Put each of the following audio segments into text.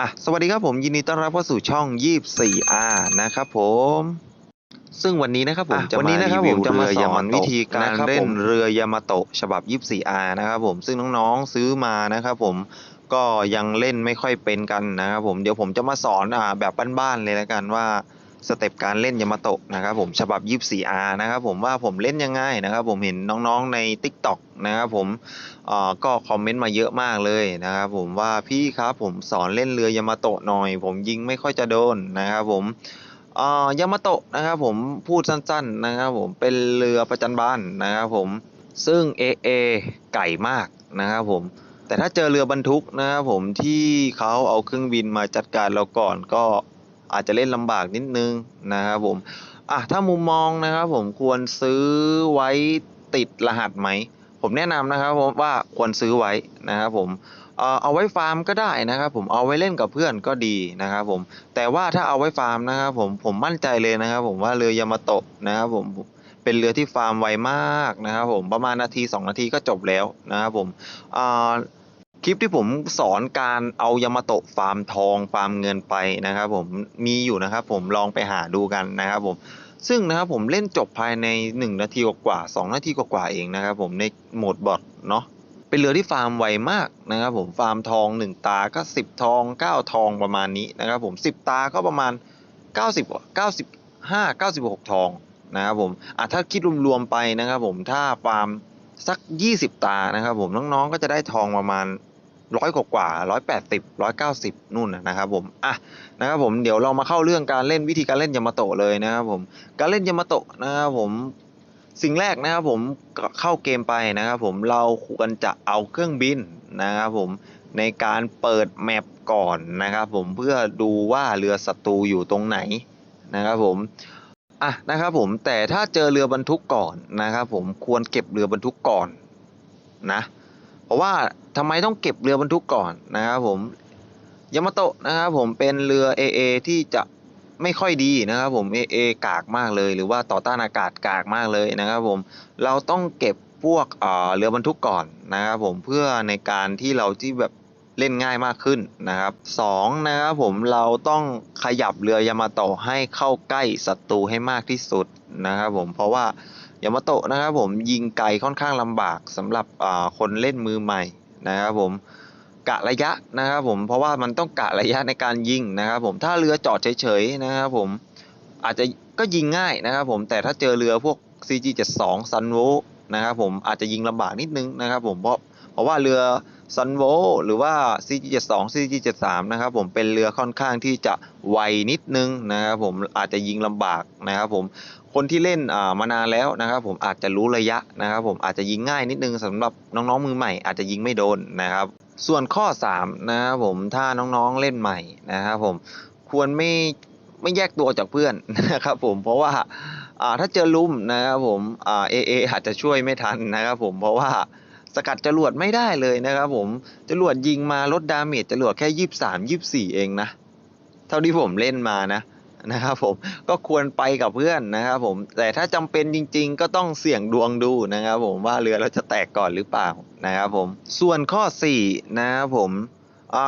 อะสวัสดีครับผมยินดีต้อนรับเข้าสู่ช่อง 24R นะครับผมซึ่งวันนี้นะครับผมอะจะวันนี้มานะครับรีวิวผมจะมาเรือยามาสอนโตะวิธีการนะครับเล่นผมเรือยามาโตะฉบับ 24R นะครับผมซึ่งน้องๆซื้อมานะครับผมก็ยังเล่นไม่ค่อยเป็นกันนะครับผมเดี๋ยวผมจะมาสอนอ่าแบบบ้านๆเลยแล้วกันว่า สเต็ปการเล่นยามาโตะนะครับผมฉบับ 24R นะครับผมว่าผมเล่นยังไงนะครับผมเห็นน้องๆใน TikTok นะครับผมก็คอมเมนต์มาเยอะมากเลยนะครับผมว่าพี่ครับผมสอนเล่นเรือยามาโตะหน่อย ผมยิงไม่ค่อยจะโดนนะครับผมยามาโตะนะครับผมพูดสั้นๆนะครับผมเป็นเรือประจันบานนะครับผมซึ่ง AA ไก่มากนะครับผมแต่ถ้าเจอเรือบรรทุกนะครับผมที่เขาเอาเครื่องบินมาจัดการเราก่อนก็ อาจจะเล่นลำบากนิดนึงนะครับผมอะถ้ามุมมองนะครับผมควรซื้อไว้ติดรหัสไหม ผมแนะนำนะครับผมว่าควรซื้อไว้นะครับผมเอาไว้ฟาร์มก็ได้นะครับผมเอาไว้เล่นกับเพื่อนก็ดีนะครับผมแต่ว่าถ้าเอาไว้ฟาร์มนะครับผมผมมั่นใจเลยนะครับผมว่าเรือยามาโตะนะครับผมเป็นเรือที่ฟาร์มไวมากนะครับผมประมาณนาที 2 นาทีก็จบแล้วนะครับผมอ่อ คลิปที่ผมสอนการเอายามาโตะฟาร์มทองฟาร์มเงินไปนะครับ ผมมีอยู่นะครับ ผมลองไปหาดูกันนะครับ ผมซึ่งนะครับผมเล่นจบภายใน 1 นาทีกว่าๆ2นาทีกว่าๆเองนะครับ ผมในโหมดบอทเนาะเป็นเรือที่ฟาร์มไวมากนะครับ ผมฟาร์มทอง 1 ตาก็ 10 ทอง 9 ทองประมาณนี้นะครับ ผม 10 ตาก็ประมาณ 90 95 96 ทองนะครับผมอะถ้าคิดรวมๆไปนะครับ ผมถ้าฟาร์มสัก 20 ตานะครับ ผมน้องๆก็จะได้ทองประมาณ ร้อยกว่าร้อยแปดสิบร้อยเก้าสิบนู่นนะครับผมอะนะครับผมเดี๋ยวเรามาเข้าเรื่องการเล่นวิธีการเล่นยามาโตะเลยนะครับผมการเล่นยามาโตะนะครับผมสิ่งแรกนะครับผมเข้าเกมไปนะครับผมเราควรจะเอาเครื่องบินนะครับผมในการเปิดแมปก่อนนะครับผมเพื่อดูว่าเรือศัตรูอยู่ตรงไหนนะครับผมอะนะครับผมแต่ถ้าเจอเรือบรรทุกก่อนนะครับผมควรเก็บเรือบรรทุกก่อนนะ เพราะว่าทำไมต้องเก็บเรือบรรทุกก่อนนะครับผมยามาโตะนะครับผมเป็นเรือ AA ที่จะไม่ค่อยดีนะครับผม AA กากมากเลย หรือว่าต่อต้านอากาศกากมากเลยนะครับผมเราต้องเก็บพวกเอ่อเรือบรรทุกก่อนนะครับผมเพื่อในการที่เราที่แบบเล่นง่ายมากขึ้นนะครับสองนะครับผมเราต้องขยับเรือยามาโตะให้เข้าใกล้ศัตรูให้มากที่สุดนะครับผมเพราะว่า ยามาโตะนะครับผมยิงไกลค่อนข้างลำบากสำหรับคนเล่นมือใหม่นะครับผมกะระยะนะครับผมเพราะว่ามันต้องกะระยะในการยิงนะครับผมถ้าเรือจอดเฉยๆนะครับผมอาจจะก็ยิงง่ายนะครับผมแต่ถ้าเจอเรือพวก CG72 Sunwo นะครับผมอาจจะยิงลำบากนิดนึงนะครับผมเพราะเพราะว่าเรือ Sunwo หรือว่า CG72 CG73 นะครับผมเป็นเรือค่อนข้างที่จะไวนิดนึงนะครับผมอาจจะยิงลำบากนะครับผม คนที่เล่นมานานแล้วนะครับ ผมอาจจะรู้ระยะนะครับ ผมอาจจะยิงง่ายนิดนึงสำหรับน้องๆมือใหม่ อาจจะยิงไม่โดนนะครับ ส่วนข้อ3นะครับผมถ้าน้องๆเล่นใหม่นะครับ ผมควรไม่ไม่แยกตัวจากเพื่อนนะครับ ผมเพราะว่าถ้าเจอลุ่มนะครับผมเอเออาจจะช่วยไม่ทันนะครับ ผมเพราะว่าสกัดจรวดไม่ได้เลยนะครับ ผมจรวดยิงมาลดดาเมจจรวดแค่ยี่สามยี่สี่เองนะ เท่าที่ผมเล่นมานะ นะครับผมก็ควรไปกับเพื่อนนะครับผมแต่ถ้าจำเป็นจริง ๆ ก็ต้องเสี่ยงดวงดูนะครับผมว่าเรือเราจะแตกก่อนหรือเปล่านะครับผมส่วนข้อ4นะครับผม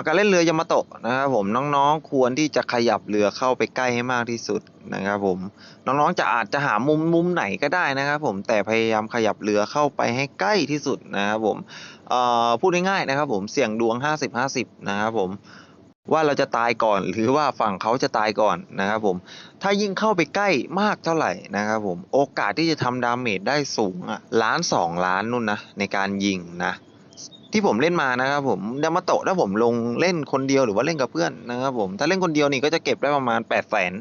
การเล่นเรือยามาโตะนะครับผมน้องๆควรที่จะขยับเรือเข้าไปใกล้ให้มากที่สุดนะครับผมน้องๆจะอาจจะหามุมมุมไหนก็ได้นะครับผมแต่พยายามขยับเรือเข้าไปให้ใกล้ที่สุดนะครับผมพูดง่ายๆนะครับผมเสี่ยงดวง 50-50นะครับผม ว่าเราจะตายก่อนหรือว่าฝั่งเขาจะตายก่อนนะครับผม ถ้ายิ่งเข้าไปใกล้มากเท่าไหร่นะครับผม โอกาสที่จะทำดาเมจได้สูงอะล้านสองล้านนู่นนะในการยิงนะที่ผมเล่นมานะครับผมดามาโตะถ้าผมลงเล่นคนเดียวหรือว่าเล่นกับเพื่อนนะครับผม ถ้าเล่นคนเดียวนี่ก็จะเก็บได้ประมาณ8ปดแสน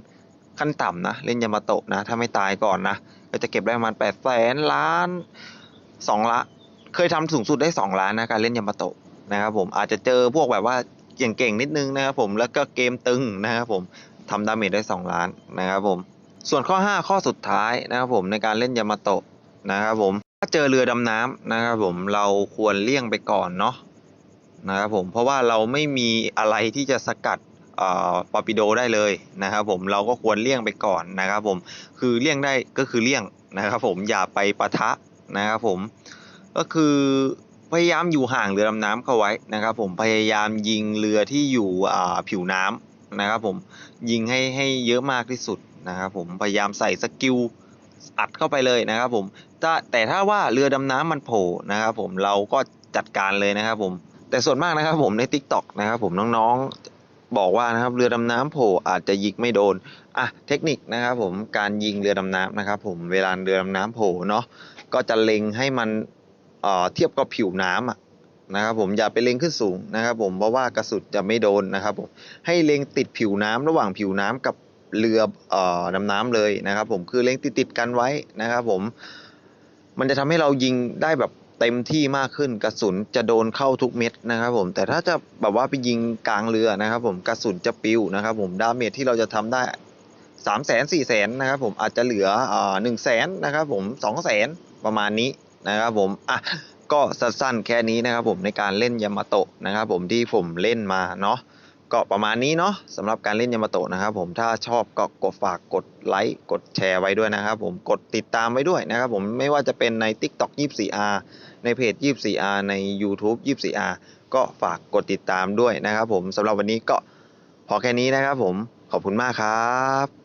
ขั้นต่ำนะเล่นยามาโตะนะถ้าไม่ตายก่อนนะก็จะเก็บได้ประมาณ8ปดแสนล้านสองละเคยทำสูงสุดได้สองล้านนะการเล่นยามาโตะนะครับผมอาจจะเจอพวกแบบว่า เก่งๆนิดนึงนะครับผมแล้วก็เกมตึงนะครับผมทำดาเมจได้ 2 ล้านนะครับผมส่วนข้อ 5 ข้อสุดท้ายนะครับผมในการเล่นยามาโตะนะครับผมถ้าเจอเรือดำน้ำนะครับผมเราควรเลี่ยงไปก่อนเนาะนะครับผมเพราะว่าเราไม่มีอะไรที่จะสกัดอ่อปอปิโดได้เลยนะครับผมเราก็ควรเลี่ยงไปก่อนนะครับผมคือเลี่ยงได้ก็คือเลี่ยงนะครับผมอย่าไปปะทะนะครับผมก็คือ พยายามอยู่ห่างเรือดำน้ำเข้าไว้นะครับผมพยายามยิงเรือที่อยู่อ่าผิวน้ำนะครับผมยิงให้ให้เยอะมากที่สุดนะครับผมพยายามใส่สกิลอัดเข้าไปเลยนะครับผมถ้าแต่ถ้าว่าเรือดำน้ำมันโผล่นะครับผมเราก็จัดการเลยนะครับผมแต่ส่วนมากนะครับผมใน t ิ k t o k นะครับผมน้องๆบอกว่านะครับเรือดำน้ำโผล่อาจจะยิงไม่โดนอะเทคนิคนะครับผมการยิงเรือดำน้ำนะครับผมเวลาเรือดำน้ำโผล่เนาะก็จะเล็งให้มัน เทียบกับผิวน้ำอะนะครับผมอย่าไปเล็งขึ้นสูงนะครับผมเพราะว่ากระสุนจะไม่โดนนะครับผมให้เล็งติดผิวน้ำระหว่างผิวน้ำกับเรือเอ่อดำน้ำเลยนะครับ ผมคือเล็งติดติดกันไว้นะครับผมมันจะทำให้เรายิงได้แบบเต็มที่มากขึ้นกระสุนจะโดนเข้าทุกเม็ดนะครับผมแต่ถ้าจะแบบว่าไปยิงกลางเรือนะครับ ผมกระสุนจะปิวนะครับผมดาเมจที่เราจะทำได้สามแสนสี่แสนนะครับผมอาจจะเหลือหนึ่งแสนนะครับผมสองแสนประมาณนี้ นะครับผมอะก็สั้นๆแค่นี้นะครับผมในการเล่นยามาโตะนะครับผมที่ผมเล่นมาเนาะก็ประมาณนี้เนาะสำหรับการเล่นยามาโตะนะครับผมถ้าชอบก็กดฝากกดไลค์กดแชร์ไว้ด้วยนะครับผมกดติดตามไว้ด้วยนะครับผมไม่ว่าจะเป็นใน TikTok 24R ในเพจ 24R ใน YouTube 24R ก็ฝากกดติดตามด้วยนะครับผมสำหรับวันนี้ก็พอแค่นี้นะครับผมขอบคุณมากครับ